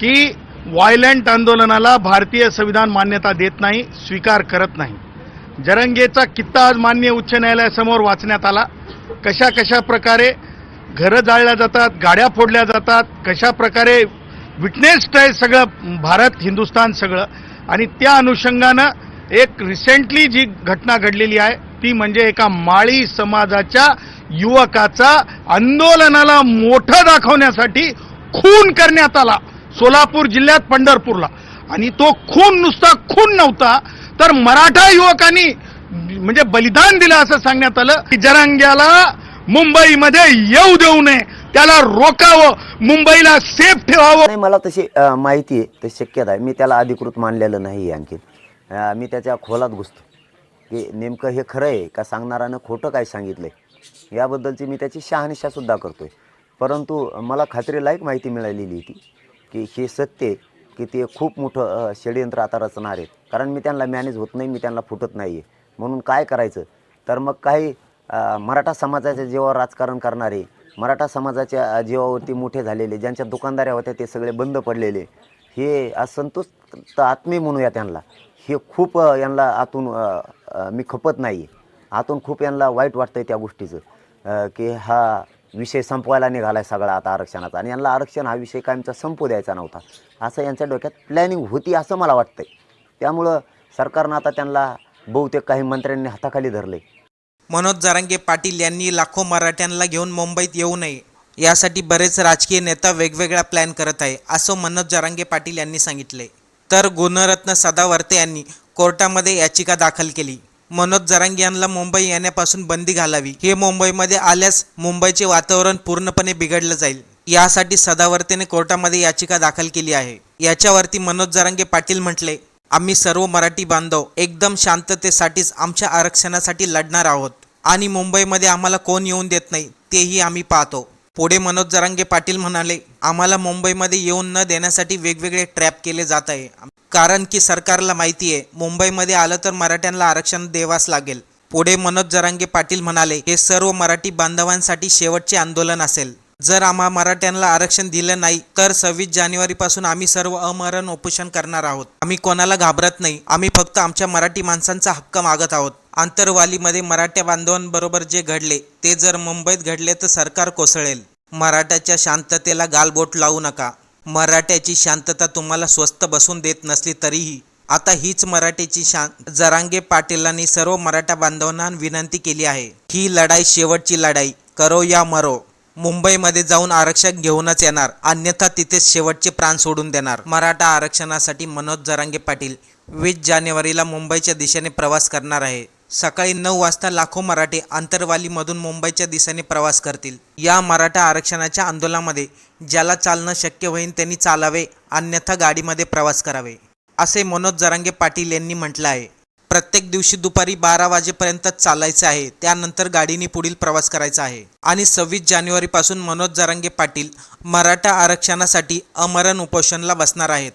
की व्हायलंट आंदोलनाला भारतीय संविधान मान्यता देत नाही स्वीकार करत नाही. जरंगेचा कित्ता आज मान्य उच्च न्यायालयासमोर वाचण्यात आला. कशा कशा प्रकारे घरं जाळल्या जातात गाड्या फोडल्या जातात कशा प्रकारे विटनेस्ड आहे सगळं भारत हिंदुस्थान सगळं. आणि त्या अनुषंगानं एक रिसेंटली जी घटना घडलेली आहे ती म्हणजे एका माळी समाजाच्या युवकाचा आंदोलनाला मोठं दाखवण्यासाठी खून करण्यात आला. सोलापूर जिल्ह्यात पंढरपूरला. आणि तो खून नुसता खून नव्हता तर मराठा युवकांनी म्हणजे बलिदान दिलं असं सांगण्यात आलं की जरांग्याला मुंबईमध्ये येऊ देऊ नये त्याला रोकावं मुंबईला सेफ ठेवावं. मला तशी माहिती आहे तशी शक्यता आहे मी त्याला अधिकृत मानलेलं नाही आहे आणखी मी त्याच्या खोलात घुसतो की नेमकं हे खरं आहे का सांगणारानं खोटं काय सांगितलं आहे याबद्दलची मी त्याची शहानिशासुद्धा करतो आहे परंतु मला खात्रीलायक माहिती मिळालेली होती. की हे सत्य की ते खूप मोठं षडयंत्र आता रचणार आहेत. कारण मी त्यांना मॅनेज होत नाही मी त्यांना फुटत नाही आहे म्हणून काय करायचं? तर मग काही मराठा समाजाच्या जीवावर राजकारण करणारे मराठा समाजाच्या जीवावरती मोठे झालेले ज्यांच्या दुकानदाऱ्या होत्या ते सगळे बंद पडलेले. हे असंतुष्ट आत्मी म्हणूया त्यांना. हे खूप यांना आतून मी खपत नाही आतून खूप यांना वाईट वाटतं आहे त्या गोष्टीचं. की हा विषय संपवायला निघालाय सगळा आता आरक्षणाचा. आणि यांना आरक्षण हा विषय कायमचा संपू द्यायचा नव्हता. असं यांच्या डोक्यात प्लॅनिंग होती असं मला वाटतं त्यामुळं सरकारनं आता त्यांना बहुतेक काही मंत्र्यांनी हाताखाली धरले मनोज जरांगे पाटील यांनी लाखो मराठ्यांना घेऊन मुंबईत येऊ नये. यासाठी बरेच राजकीय नेता वेगवेगळा प्लॅन करत आहे असं मनोज जरांगे पाटील यांनी सांगितले तर गुणरत्न सदावर्ते यांनी कोर्टामध्ये याचिका दाखल केली. मनोज जरांगे यांना मुंबई येण्यापासून बंदी घालावी. हे मुंबईमध्ये आल्यास मुंबईचे वातावरण पूर्णपणे बिघडलं जाईल. यासाठी सदावर्तेने कोर्टामध्ये याचिका दाखल केली आहे. याच्यावरती मनोज जरांगे पाटील म्हटले आम्ही सर्व मराठी बांधव एकदम शांततेसाठीच आमच्या आरक्षणासाठी लढणार आहोत आणि मुंबईमध्ये आम्हाला कोण येऊन देत नाही तेही आम्ही पाहतो. पुढे मनोज जरांगे पाटील म्हणाले आम्हाला मुंबईमध्ये येऊन न देण्यासाठी वेगवेगळे ट्रॅप केले जात आहे. कारण की सरकारला माहिती आहे मुंबईमध्ये आलं तर मराठ्यांना आरक्षण देवास लागेल. पुढे मनोज जरांगे पाटील म्हणाले हे सर्व मराठी बांधवांसाठी शेवटचे आंदोलन असेल. जर आम्हा मराठ्यांना आरक्षण दिलं नाही तर सव्वीस जानेवारीपासून आम्ही सर्व अमरण उपोषण करणार आहोत. आम्ही कोणाला घाबरत नाही. आम्ही फक्त आमच्या मराठी माणसांचा हक्क मागत आहोत. आंतरवालीमध्ये मराठ्या बांधवांबरोबर जे घडले ते जर मुंबईत घडले तर सरकार कोसळेल. मराठ्याच्या शांततेला गालबोट लावू नका. मराठ्याची शांतता तुम्हाला स्वस्त बसून देत नसली तरीही. आता हीच मराठीची शांत जरांगे पाटीलांनी सर्व मराठा बांधवांना विनंती केली आहे. ही लढाई शेवटची लढाई. करो या मरो. मुंबईमध्ये जाऊन आरक्षण घेऊनच येणार. अन्यथा तिथेच शेवटचे प्राण सोडून देणार. मराठा आरक्षणासाठी मनोज जरांगे पाटील वीस जानेवारीला मुंबईच्या दिशेने प्रवास करणार आहे. सकाळी नऊ वाजता लाखो मराठे आंतरवालीमधून मुंबईच्या दिशेने प्रवास करतील. या मराठा आरक्षणाच्या आंदोलनामध्ये ज्याला चालणं शक्य होईल त्यांनी चालावे अन्यथा गाडीमध्ये प्रवास करावे असे मनोज जरांगे पाटील यांनी म्हटलं आहे. प्रत्येक दिवशी दुपारी बारा वाजेपर्यंत चालायचं आहे त्यानंतर गाडीने पुढील प्रवास करायचा आहे. आणि सव्वीस जानेवारीपासून मनोज जरांगे पाटील मराठा आरक्षणासाठी अमरण उपोषणला बसणार आहेत.